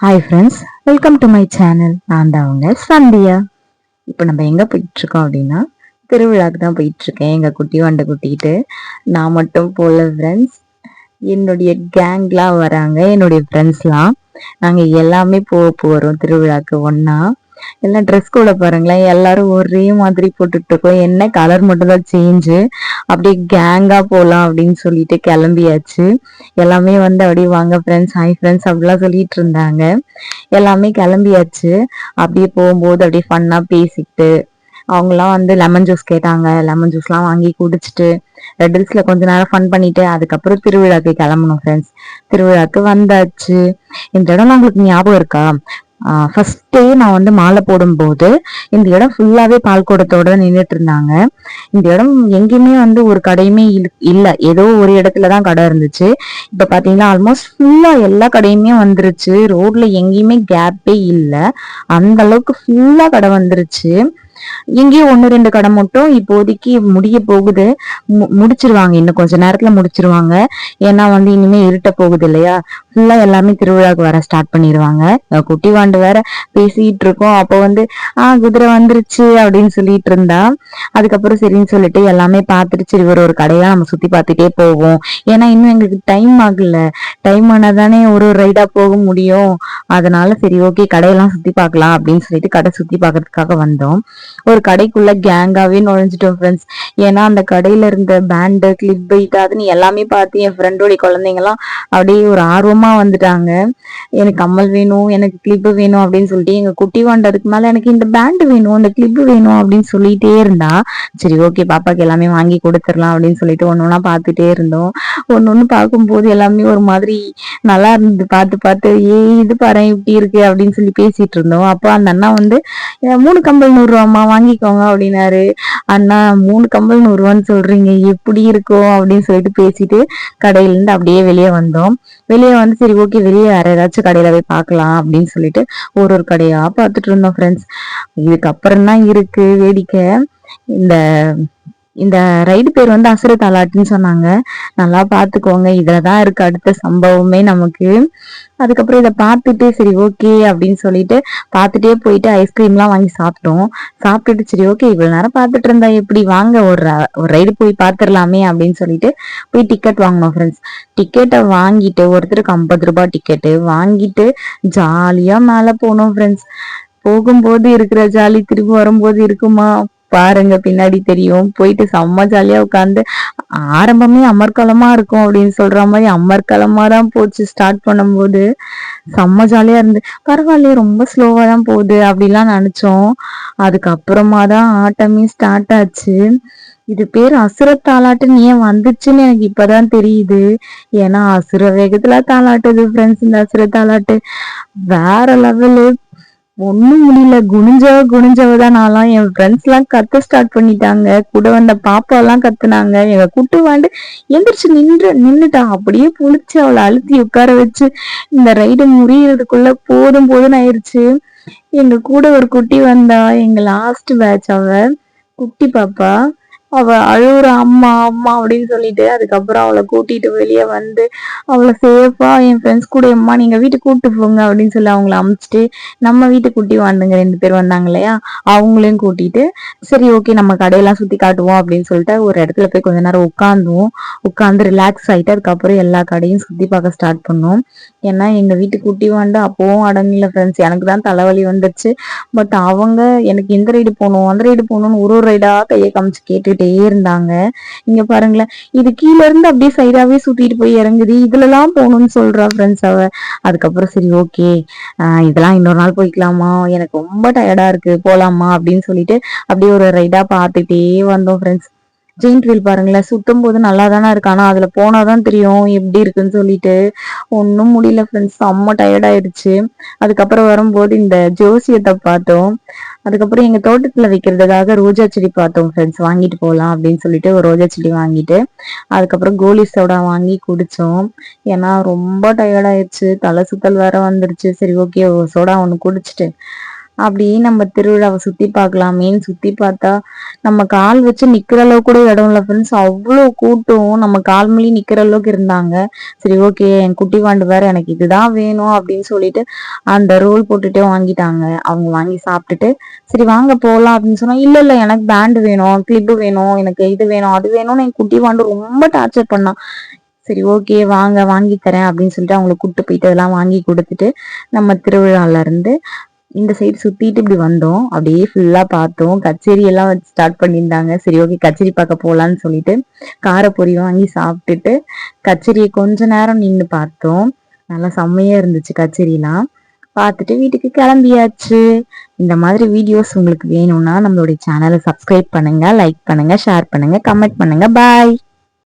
Hi friends welcome to my channel நான் தான் அவங்க சந்தியா. இப்போ நம்ம எங்கே போயிட்டுருக்கோம் அப்படின்னா திருவிழாக்கு தான் போயிட்டுருக்கேன். எங்கள் குட்டி வண்டை குட்டிகிட்டு நான் மட்டும் போகல ஃப்ரெண்ட்ஸ் என்னுடைய கேங்லாம் வராங்க என்னுடைய ஃப்ரெண்ட்ஸ்லாம் நாங்கள் எல்லாமே போக போகிறோம் திருவிழாக்கு ஒன்றா எல்லாம் ட்ரெஸ் கூட பாருங்களேன் எல்லாரும் ஒரே மாதிரி போட்டுட்டு இருக்கோம். என்ன கலர் மட்டும் தான் சேஞ்சு அப்படியே கேங்காக போகலாம் அப்படின்னு சொல்லிட்டு கிளம்பியாச்சு. எல்லாமே வந்து அப்படியே வாங்க ஃப்ரெண்ட்ஸ் ஹாய் ஃப்ரெண்ட்ஸ் அப்படிலாம் சொல்லிட்டு இருந்தாங்க. எல்லாமே கிளம்பியாச்சு. அப்படியே போகும்போது அப்படியே ஃபன்னாக பேசிக்கிட்டு அவங்களாம் வந்து லெமன் ஜூஸ் கேட்டாங்க. லெமன் ஜூஸ்லாம் வாங்கி குடிச்சிட்டு ரெட் கொஞ்ச நேரம் ஃபன் பண்ணிட்டு அதுக்கப்புறம் திருவிழாக்கு கிளம்பணும் ஃப்ரெண்ட்ஸ் திருவிழாக்கு வந்தாச்சு. இந்த இடம் உங்களுக்கு ஞாபகம் இருக்கா? ஃபர்ஸ்ட் டே நான் வந்து மாலை போடும்போது இந்த இடம் ஃபுல்லாகவே பால்கூடத்தோட நின்றுட்டு இருந்தாங்க. இந்த இடம் எங்கேயுமே வந்து ஒரு கடையுமே இல்லை. ஏதோ ஒரு இடத்துல தான் கடை இருந்துச்சு. இப்போ பார்த்தீங்கன்னா ஆல்மோஸ்ட் ஃபுல்லாக எல்லா கடையுமே வந்துருச்சு. ரோட்ல எங்கேயுமே கேப்பே இல்லை. அந்த அளவுக்கு ஃபுல்லாக கடை வந்துருச்சு. இங்கேயும் ஒன்று ரெண்டு கடை மட்டும் இப்போதைக்கு முடிய போகுது. முடிச்சிருவாங்க. இன்னும் கொஞ்ச நேரத்துல முடிச்சிருவாங்க. ஏன்னா வந்து இனிமே இருட்ட போகுது இல்லையா? ஃபுல்லா எல்லாமே திருவிழாக்கு வர ஸ்டார்ட் பண்ணிடுவாங்க குட்டி வாண்டு வேற பேசிட்டு இருக்கோம். அப்போ வந்து ஆஹ் குதிரை வந்துருச்சு அப்படின்னு சொல்லிட்டு இருந்தா அதுக்கப்புறம் சரின்னு சொல்லிட்டு எல்லாமே பார்த்துட்டு சரி ஒரு ஒரு கடையா நம்ம சுத்தி பார்த்துட்டே போவோம். ஏன்னா இன்னும் எங்களுக்கு டைம் ஆகல. டைம் ஆனாதானே ஒரு ஒரு ரைடா போக முடியும். அதனால சரி ஓகே கடையெல்லாம் சுத்தி பார்க்கலாம் அப்படின்னு சொல்லிட்டு கடை சுத்தி பார்க்கறதுக்காக வந்தோம். ஒரு கடைக்குள்ள கேங்காவே நுழைஞ்சிட்டோம் ஃப்ரெண்ட்ஸ் ஏன்னா அந்த கடையில இருந்த பேண்டு கிளிப் அதுன்னு எல்லாமே பார்த்து என் ஃப்ரெண்டோடைய குழந்தைங்கலாம் அப்படியே ஒரு ஆர்வமா அம்மா வந்துட்டாங்க. எனக்கு கம்மல் வேணும் எனக்கு கிளிப்பு வேணும் அப்படின்னு சொல்லிட்டு எங்க குட்டி வாண்டதுக்கு மேல எனக்கு இந்த பேண்டு வேணும் இந்த கிளிப்பு வேணும் அப்படின்னு சொல்லிட்டே இருந்தா சரி ஓகே பாப்பாக்கு எல்லாமே வாங்கி கொடுத்துடலாம் அப்படின்னு சொல்லிட்டு ஒன்னு ஒன்னா பார்த்துட்டே இருந்தோம். ஒன்னு ஒன்று பார்க்கும்போது எல்லாமே ஒரு மாதிரி நல்லா இருந்தது. பார்த்து பார்த்து ஏ இது பாரு இப்படி இருக்கு அப்படின்னு சொல்லி பேசிட்டு இருந்தோம். அப்போ அந்த அண்ணா வந்து மூணு கம்பல் நூறு ரூபாமா வாங்கிக்கோங்க அப்படின்னாரு. அண்ணா மூணு கம்பல் நூறுரூவான்னு சொல்றீங்க எப்படி இருக்கும்? அப்படின்னு சொல்லிட்டு பேசிட்டு கடையில இருந்து அப்படியே வெளியே வந்தோம். வெளியே வந்து சரி ஓகே வெளியே வேற ஏதாச்சும் கடையில போய் பார்க்கலாம் அப்படின்னு சொல்லிட்டு ஒரு ஒரு கடையா பார்த்துட்டு இருந்தோம் ஃப்ரெண்ட்ஸ் இதுக்கப்புறம் தான் இருக்கு வேடிக்கை. இந்த இந்த ரைடு பேர் வந்து அசுர தாலாட்டுன்னு சொன்னாங்க. நல்லா பார்த்துக்கோங்க இதில் தான் இருக்கு அடுத்த சம்பவமே நமக்கு. அதுக்கப்புறம் இதை பார்த்துட்டு சரி ஓகே அப்படின்னு சொல்லிட்டு பார்த்துட்டே போயிட்டு ஐஸ்கிரீம்லாம் வாங்கி சாப்பிட்டோம். சாப்பிட்டுட்டு சரி ஓகே இவ்வளோ நேரம் பார்த்துட்டு இருந்தா எப்படி? வாங்க ஒரு ஒரு ரைடு போய் பார்த்துடலாமே அப்படின்னு சொல்லிட்டு போய் டிக்கெட் வாங்கினோம் ஃப்ரெண்ட்ஸ் டிக்கெட்டை வாங்கிட்டு ஒருத்தருக்கு ஐம்பது ரூபாய் டிக்கெட்டு வாங்கிட்டு ஜாலியாக மேலே போனோம் ஃப்ரெண்ட்ஸ் போகும்போது இருக்கிற ஜாலி திரும்பி வரும்போது இருக்குமா? பாருங்க பின்னாடி தெரியும். போயிட்டு செம்ம ஜாலியா உட்காந்து ஆரம்பமே அமர்கலமா இருக்கும் அப்படின்னு சொல்ற மாதிரி அமர்கலமா தான் போச்சு ஸ்டார்ட் பண்ணும்போது. செம்ம ஜாலியா இருந்து பரவாயில்லையே ரொம்ப ஸ்லோவா தான் போகுது அப்படிலாம் நினைச்சோம். அதுக்கப்புறமா தான் ஆட்டமே ஸ்டார்ட் ஆச்சு. இது பேர் அசுர தாளாட்டுன்னு ஏன் வந்துச்சுன்னு எனக்கு இப்பதான் தெரியுது. ஏன்னா அசுர வேகத்துல தாளாட்டுது ஃப்ரெண்ட்ஸ் இந்த அசுர தாளாட்டு வேற லெவலு ஒண்ணும் முடியல. குனிஞ்சவ குனிஞ்சவ தான் நான்லாம். என் ஃப்ரெண்ட்ஸ் எல்லாம் கத்த ஸ்டார்ட் பண்ணிட்டாங்க. கூட வந்த பாப்பா எல்லாம் கத்துனாங்க. எங்க குட்டு வாண்டு எந்திரிச்சு நின்று நின்னுட்டா. அப்படியே புளிச்சு அவளை அழுத்தி உட்கார வச்சு இந்த ரைடு முறியறதுக்குள்ள போதும் போதும் ஆயிருச்சு. எங்க கூட ஒரு குட்டி வந்தா. எங்க லாஸ்ட் பேட்ச் அவ குட்டி பாப்பா. அவ அழுகுற அம்மா அம்மா அப்படின்னு சொல்லிட்டு அதுக்கப்புறம் அவளை கூட்டிட்டு வெளியே வந்து அவளை சேஃபா என் ஃப்ரெண்ட்ஸ் கூட அம்மா நீங்க வீட்டுக்கு கூட்டு போங்க அப்படின்னு சொல்லி அவங்கள அமுச்சிட்டு நம்ம வீட்டு குட்டி வாண்டுங்க ரெண்டு பேர் வந்தாங்க இல்லையா? அவங்களையும் கூட்டிட்டு சரி ஓகே நம்ம கடையெல்லாம் சுத்தி காட்டுவோம் அப்படின்னு சொல்லிட்டு ஒரு இடத்துல போய் கொஞ்ச நேரம் உட்காந்துவோம் உட்காந்து ரிலாக்ஸ் ஆயிட்டு அதுக்கப்புறம் எல்லா கடையும் சுத்தி பார்க்க ஸ்டார்ட் பண்ணோம். ஏன்னா எங்க வீட்டு குட்டி வாண்டு அப்பவும் அடங்கல ஃப்ரெண்ட்ஸ் எனக்கு தான் தலைவலி வந்துருச்சு. பட் அவங்க எனக்கு எந்த ரைடு போகணும் அந்த ரைடு போகணும்னு ஒரு ஒரு ரைடா கையை காமிச்சு கேட்டு சுத்திட்டே இருந்தாங்க. இங்க பாருங்களேன் இது கீழ இருந்து அப்படியே சைடாவே சுத்திட்டு போய் இறங்குது. இதுல எல்லாம் போகணும்னு சொல்றா ஃப்ரெண்ட்ஸ் அவ. அதுக்கப்புறம் சரி ஓகே இதெல்லாம் இன்னொரு நாள் போய்க்கலாமா? எனக்கு ரொம்ப டயர்டா இருக்கு. போலாமா? அப்படின்னு சொல்லிட்டு அப்படியே ஒரு ரைடா பார்த்துட்டே வந்தோம் ஃப்ரெண்ட்ஸ் ஜெயின் வீல் பாருங்களேன். சுத்தும் போது நல்லா தானே இருக்கு அதில் போனால் தான் தெரியும் எப்படி இருக்குன்னு சொல்லிட்டு. ஒன்றும் முடியல ஃப்ரெண்ட்ஸ் செம்ம டயர்டாயிடுச்சு அதுக்கப்புறம் வரும்போது இந்த ஜோசியத்தை பார்த்தோம். அதுக்கப்புறம் எங்கள் தோட்டத்தில் வைக்கிறதுக்காக ரோஜா செடி பார்த்தோம் ஃப்ரெண்ட்ஸ் வாங்கிட்டு போகலாம் அப்படின்னு சொல்லிட்டு ஒரு ரோஜா செடி வாங்கிட்டு அதுக்கப்புறம் கோலி சோடா வாங்கி குடித்தோம் ஏன்னா ரொம்ப டயர்டாயிடுச்சு தலை சுத்தல் வேற வந்துருச்சு. சரி ஓகே சோடா ஒன்று குடிச்சிட்டு. அப்படியே நம்ம திருவிழாவை சுத்தி பார்க்கலாமேன்னு சுத்தி பார்த்தா நம்ம கால் வச்சு நிக்கிற அளவுக்கு கூட இடம் இல்லை ஃப்ரெண்ட்ஸ் அவ்வளோ கூட்டம். நம்ம கால் மொழி நிக்கிற அளவுக்கு இருந்தாங்க. சரி ஓகே என் குட்டி வாண்டு வேறு எனக்கு இதுதான் வேணும் அப்படின்னு சொல்லிட்டு அந்த ரோல் போட்டுட்டே வாங்கிட்டாங்க. அவங்க வாங்கி சாப்பிட்டுட்டு சரி வாங்க போகலாம் அப்படின்னு சொன்னா இல்ல இல்ல எனக்கு பேண்ட் வேணும் கிளிப்பு வேணும் எனக்கு இது வேணும் அது வேணும்னு என் குட்டி வாண்டு ரொம்ப டார்ச்சர் பண்ணான் சரி ஓகே வாங்க வாங்கி தரேன் அப்படின்னு சொல்லிட்டு அவங்கள கூப்பிட்டு போயிட்டு அதெல்லாம் வாங்கி கொடுத்துட்டு நம்ம திருவிழால இருந்து இந்த சைடு சுத்திட்டு இப்படி வந்தோம். அப்படியே ஃபுல்லா பார்த்தோம். கச்சேரி எல்லாம் வச்சு ஸ்டார்ட் பண்ணியிருந்தாங்க. சரி ஓகே கச்சேரி பார்க்க போலான்னு சொல்லிட்டு காரப்பொரியும் வாங்கி சாப்பிட்டுட்டு கச்சேரியை கொஞ்ச நேரம் நின்று பார்த்தோம். நல்லா செம்மையா இருந்துச்சு கச்சேரிலாம். பார்த்துட்டு வீட்டுக்கு கிளம்பியாச்சு. இந்த மாதிரி வீடியோஸ் உங்களுக்கு வேணும்னா நம்மளுடைய சேனலை சப்ஸ்கிரைப் பண்ணுங்க லைக் பண்ணுங்க ஷேர் பண்ணுங்க கமெண்ட் பண்ணுங்க. பாய்